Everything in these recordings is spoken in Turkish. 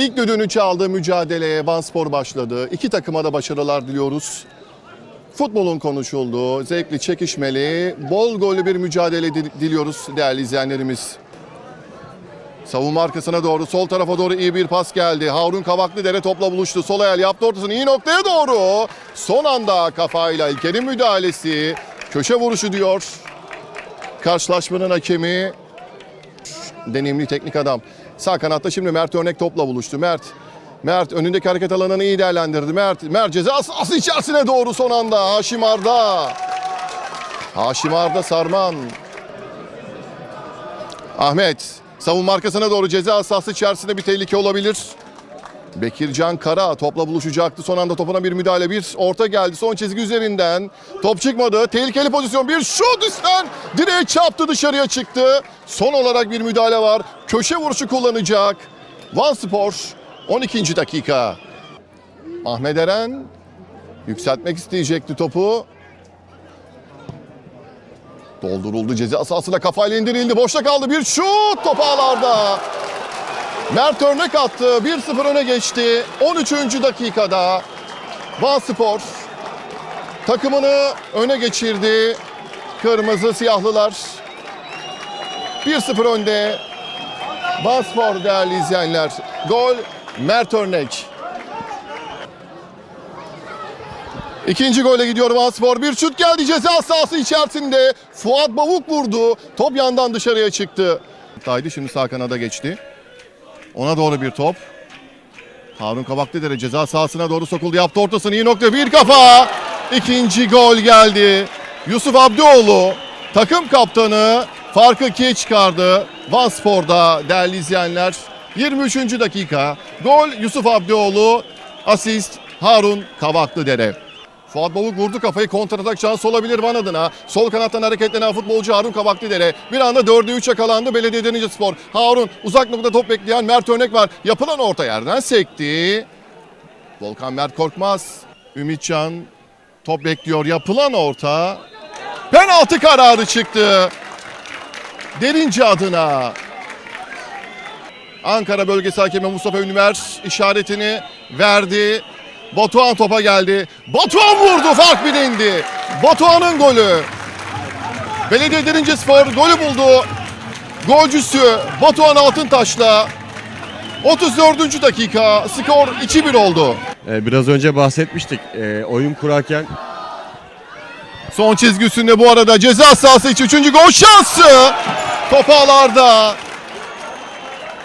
İlk düdüğünü çaldığı mücadeleye Vanspor başladı. İki takıma da başarılar diliyoruz. Futbolun konuşulduğu, zevkli, çekişmeli, bol gollü bir mücadele di- diliyoruz değerli izleyenlerimiz. Savunma arkasına doğru, sol tarafa doğru iyi bir pas geldi. Harun Kavaklıdere topla buluştu. Sol ayağıyla yaptı ortasını iyi noktaya doğru. Son anda kafayla İlker'in müdahalesi. Köşe vuruşu diyor. Karşılaşmanın hakemi deneyimli teknik adam. Sağ kanatta şimdi Mert Örnek topla buluştu. Mert Mert önündeki hareket alanını iyi değerlendirdi. Mert Mert ceza sahası içerisine doğru son anda Haşim Arda. Haşim Arda Sarman. Ahmet savunma arkasına doğru ceza sahası içerisinde bir tehlike olabilir. Bekircan Kara topla buluşacaktı. Son anda topuna bir müdahale. Bir orta geldi. Son çizgi üzerinden. Top çıkmadı. Tehlikeli pozisyon. Bir şut üstten. Direğe çarptı dışarıya çıktı. Son olarak bir müdahale var. Köşe vuruşu kullanacak. Van Spor 12. dakika. Ahmet Eren yükseltmek isteyecekti topu. Dolduruldu ceza sahasına kafayla indirildi. Boşta kaldı. Bir şut top ağlarda. Mert örnek attı. 1-0 öne geçti. 13. dakikada Van Spor takımını öne geçirdi. Kırmızı siyahlılar 1-0 önde. Van Spor değerli izleyenler. Gol Mert Örnek. İkinci gole gidiyor Van Spor. Bir şut geldi ceza sahası içerisinde. Fuat Bavuk vurdu. Top yandan dışarıya çıktı. Taydı şimdi sağ kanada geçti. Ona doğru bir top. Harun Kabaklıdere ceza sahasına doğru sokuldu. Yaptı ortasını iyi nokta. Bir kafa. İkinci gol geldi. Yusuf Abdioğlu takım kaptanı farkı ikiye çıkardı. Van Spor'da değerli izleyenler. 23. dakika. Gol Yusuf Abdioğlu. Asist Harun Kabaklıdere. Fuat Bavuk vurdu kafayı kontratak şansı olabilir Van adına. Sol kanattan hareketlenen futbolcu Harun Kabaklıdere. Bir anda 4'e 3 yakalandı Belediye Denice Spor. Harun uzak noktada top bekleyen Mert Örnek var. Yapılan orta yerden sekti. Volkan Mert Korkmaz. Ümitcan top bekliyor. Yapılan orta. Penaltı kararı çıktı. Derince adına. Ankara bölgesi hakemi Mustafa Ünver işaretini verdi. Batuhan topa geldi. Batuhan vurdu fark bilindi. Batuhan'ın golü. Belediye Derince Spor golü buldu. Golcüsü Batuhan Altıntaş'la 34. dakika skor 2-1 oldu. Ee, Biraz önce bahsetmiştik. Ee, oyun kurarken Son çizgi üstünde bu arada ceza sahası içi 3. gol şansı. Top ağlarda.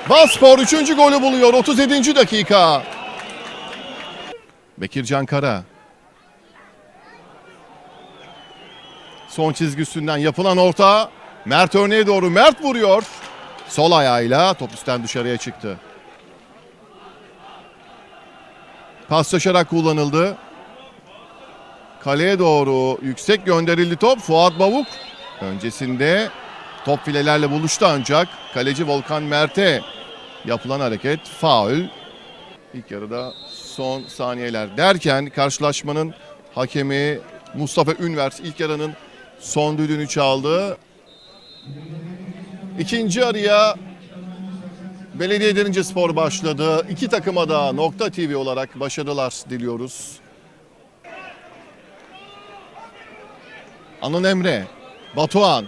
Vanspor 3. golü buluyor 37. dakika. Bekircan Kara. Son çizgi üstünden yapılan orta. Mert örneğe doğru Mert vuruyor. Sol ayağıyla top üstten dışarıya çıktı. Paslaşarak kullanıldı. Kaleye doğru yüksek gönderildi top. Fuat Bavuk öncesinde top filelerle buluştu ancak kaleci Volkan Mert'e yapılan hareket faul. İlk yarıda son saniyeler derken karşılaşmanın hakemi Mustafa Ünver ilk yarının son düdüğünü çaldı. İkinci araya Belediye Derince Spor başladı. İki takıma da Nokta TV olarak başarılar diliyoruz. Anıl Emre, Batuhan.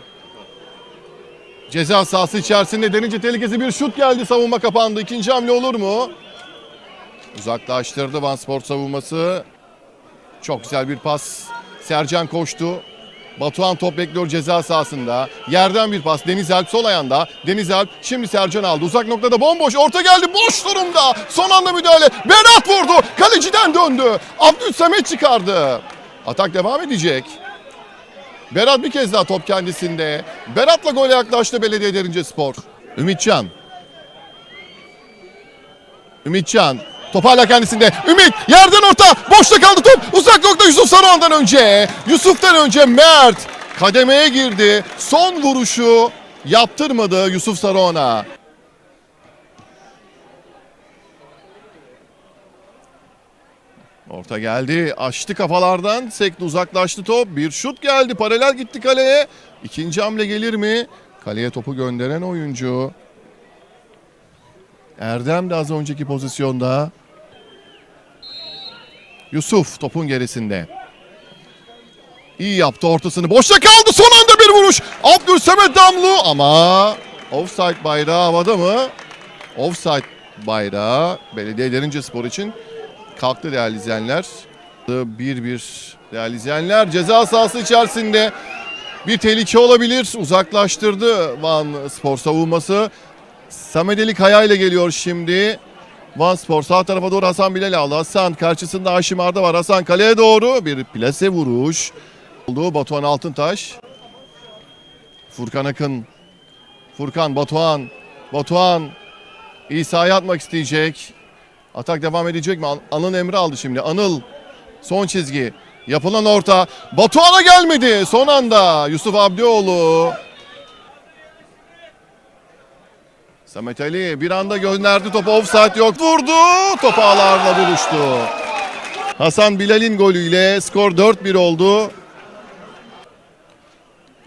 Ceza sahası içerisinde derince tehlikesi bir şut geldi. Savunma kapandı. İkinci hamle olur mu? Uzaklaştırdı Van Spor savunması. Çok güzel bir pas. Sercan koştu. Batuhan top bekliyor ceza sahasında. Yerden bir pas. Deniz Alp sol ayağında. Deniz Alp şimdi Sercan aldı. Uzak noktada bomboş. Orta geldi. Boş durumda. Son anda müdahale. Berat vurdu. Kaleciden döndü. Abdülsamet çıkardı. Atak devam edecek. Berat bir kez daha top kendisinde. Berat'la gole yaklaştı Belediye Derince Spor. Ümitcan. Ümitcan. Top hala kendisinde. Ümit yerden orta. Boşta kaldı top. Uzak nokta Yusuf Saruhan'dan önce. Yusuf'tan önce Mert. Kademeye girdi. Son vuruşu yaptırmadı Yusuf Saruhan'a. Orta geldi. Açtı kafalardan. Sekti uzaklaştı top. Bir şut geldi. Paralel gitti kaleye. İkinci hamle gelir mi? Kaleye topu gönderen oyuncu. Erdem de az önceki pozisyonda. Yusuf topun gerisinde. İyi yaptı ortasını. Boşta kaldı. Son anda bir vuruş. Abdülsemet Damlu ama offside bayrağı havada mı? Offside bayrağı Belediye Derince Spor için kalktı değerli izleyenler. 1-1 değerli izleyenler. Ceza sahası içerisinde bir tehlike olabilir. Uzaklaştırdı Van Spor savunması. Samet Ali Kaya ile geliyor şimdi. Van Spor sağ tarafa doğru Hasan Bilal aldı. Hasan karşısında Haşim Arda var. Hasan kaleye doğru bir plase vuruş. Oldu Batuhan Altıntaş. Furkan Akın. Furkan Batuhan. Batuhan İsa'ya atmak isteyecek. Atak devam edecek mi? An- Anıl Emre aldı şimdi. Anıl son çizgi. Yapılan orta. Batuhan'a gelmedi. Son anda Yusuf Abdioğlu. Samet Ali bir anda gönderdi topu offside yok. Vurdu. Top ağlarla buluştu. Hasan Bilal'in golüyle skor 4-1 oldu.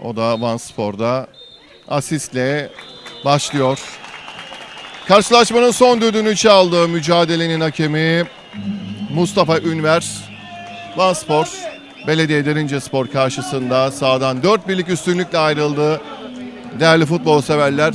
O da Van Spor'da asistle başlıyor. Karşılaşmanın son düdüğünü çaldı mücadelenin hakemi Mustafa Ünver. Van Spor Belediye Derince Spor karşısında sağdan 4 birlik üstünlükle ayrıldı. Değerli futbol severler